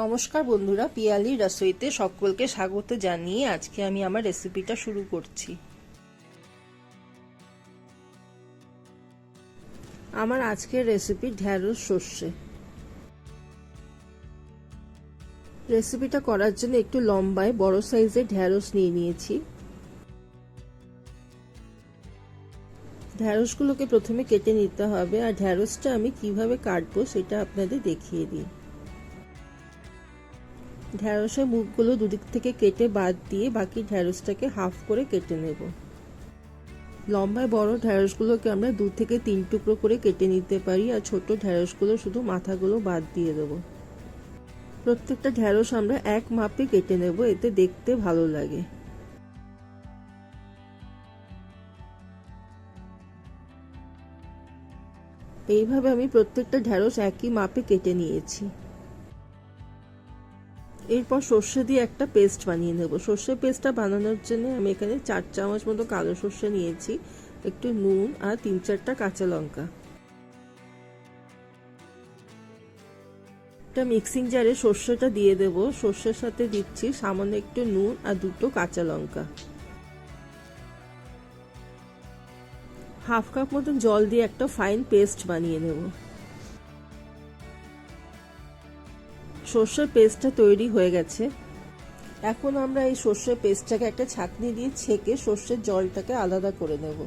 নমস্কার বন্ধুরা, পিয়ালি রসইতে সকলকে স্বাগত জানিয়ে আজকে আমি আমার রেসিপিটা শুরু করছি। আমার আজকের রেসিপি ঢ্যাঁড়স সর্ষে। রেসিপিটা করার জন্য একটু লম্বায় বড় সাইজের ঢ্যাঁড়স নিয়ে নিয়েছি। ঢ্যাঁড়সগুলোকে প্রথমে কেটে নিতে হবে, আর ঢ্যাঁড়সটা আমি কীভাবে কাটবো সেটা আপনাদের দেখিয়ে দিই। ঢ্যাঁড়সের মুখগুলো দুদিক থেকে কেটে বাদ দিয়ে বাকি ঢ্যাঁড়সটাকে হাফ করে কেটে নেব। লম্বায় বড় ঢ্যাঁড়সগুলোকে আমরা দু থেকে তিন টুকরো করে কেটে নিতে পারি আর ছোট ঢ্যাঁড়সগুলো শুধু মাথাগুলো বাদ দিয়ে দেবো। প্রত্যেকটা ঢ্যাঁড়স আমরা এক মাপে কেটে নেব, এতে দেখতে ভালো লাগে। এইভাবে আমি প্রত্যেকটা ঢ্যাঁড়স একই মাপে কেটে নিয়েছি। এরপর সর্ষে দিয়ে একটা পেস্ট বানিয়ে নেব। সর্ষে পেস্টটা বানানোর জন্য আমি এখানে চার চামচ মতো কালো সর্ষে নিয়েছি, একটু নুন আর তিন চারটা কাঁচা লঙ্কা। একটা মিক্সিং জারে সর্ষেটা দিয়ে দেব। সর্ষের সাথে দিচ্ছি সামান্য একটু নুন আর দুটো কাঁচা লঙ্কা। হাফ কাপ মতন জল দিয়ে একটা ফাইন পেস্ট বানিয়ে নেব। সর্ষের পেস্টটা তৈরি হয়ে গেছে। এখন আমরা এই সর্ষের পেস্টটাকে একটা ছাঁকনি দিয়ে ছেঁকে সর্ষের জলটাকে আলাদা করে নেব।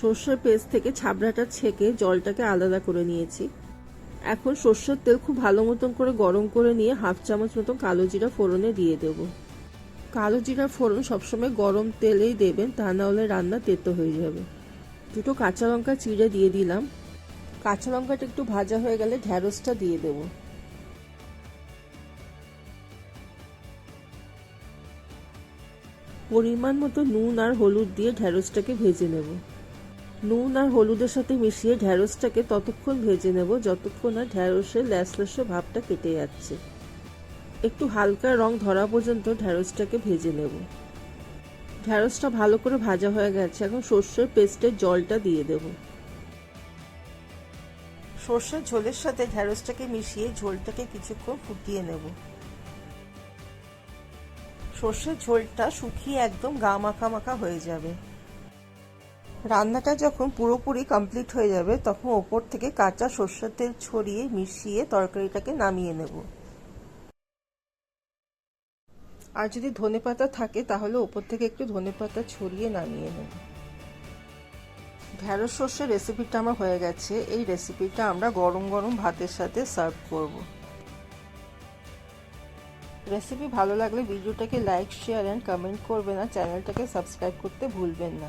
সর্ষের পেস্ট থেকে ছাবড়াটা ছেঁকে জলটাকে আলাদা করে নিয়েছি। এখন সর্ষের তেল খুব ভালো মতন করে গরম করে নিয়ে হাফ চামচ মতন কালো জিরা ফোড়নে দিয়ে দেব। কালো জিরা ফোড়ন সবসময় গরম তেলেই দেবেন, তা না হলে রান্না তেতো হয়ে যাবে। দুটো কাঁচা লঙ্কা চিড়ে দিয়ে দিলাম। কাঁচা লঙ্কাটা একটু ভাজা হয়ে গেলে ঢ্যাঁড়সটা দিয়ে দেব। পরিমাণ মতো নুন আর হলুদ দিয়ে ঢ্যাঁড়সটাকে ভেজে নেব। নুন আর হলুদের সাথে মিশিয়ে ঢ্যাঁড়সটাকে ততক্ষণ ভেজে নেব, যতক্ষণ না ঢ্যাঁড়সের ল্যাসল্যাসে ভাবটা কেটে যাচ্ছে। একটু হালকা রং ধরা পর্যন্ত ঢ্যাঁড়সটাকে ভেজে নেব। ঢ্যাঁড়সটা ভালো করে ভাজা হয়ে গেছে, এখন সর্ষের পেস্টের জলটা দিয়ে দেব। সর্ষের ঝোলের সাথে ঢ্যাঁড়সটাকে মিশিয়ে ঝোলটাকে কিছুক্ষণ ফুটিয়ে নেব। সর্ষের ঝোলটা শুকিয়ে একদম গা মাখা মাখা হয়ে যাবে। রান্নাটা যখন পুরোপুরি কমপ্লিট হয়ে যাবে, তখন ওপর থেকে কাঁচা সর্ষের তেল ছড়িয়ে মিশিয়ে তরকারিটাকে নামিয়ে নেব। আর যদি ধনে পাতা থাকে, তাহলে ওপর থেকে একটু ধনে পাতা ছড়িয়ে নামিয়ে নেব। ঢ্যাঁড়স সর্ষের রেসিপিটা আমার হয়ে গেছে। এই রেসিপিটা আমরা গরম গরম ভাতের সাথে সার্ভ করব। রেসিপি ভালো লাগলে ভিডিওটাকে লাইক শেয়ার অ্যান্ড কমেন্ট করবেন আর চ্যানেলটাকে সাবস্ক্রাইব করতে ভুলবেন না।